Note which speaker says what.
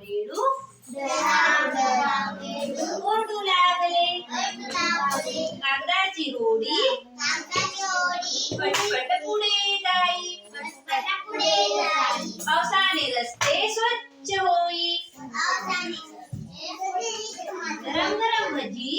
Speaker 1: వేడు ओरडू लागले
Speaker 2: कागदाची
Speaker 1: रोडी
Speaker 2: पटपट
Speaker 1: पुढे जाई पावसाने रस्ते स्वच्छ होई
Speaker 2: गरम गरम
Speaker 1: भजी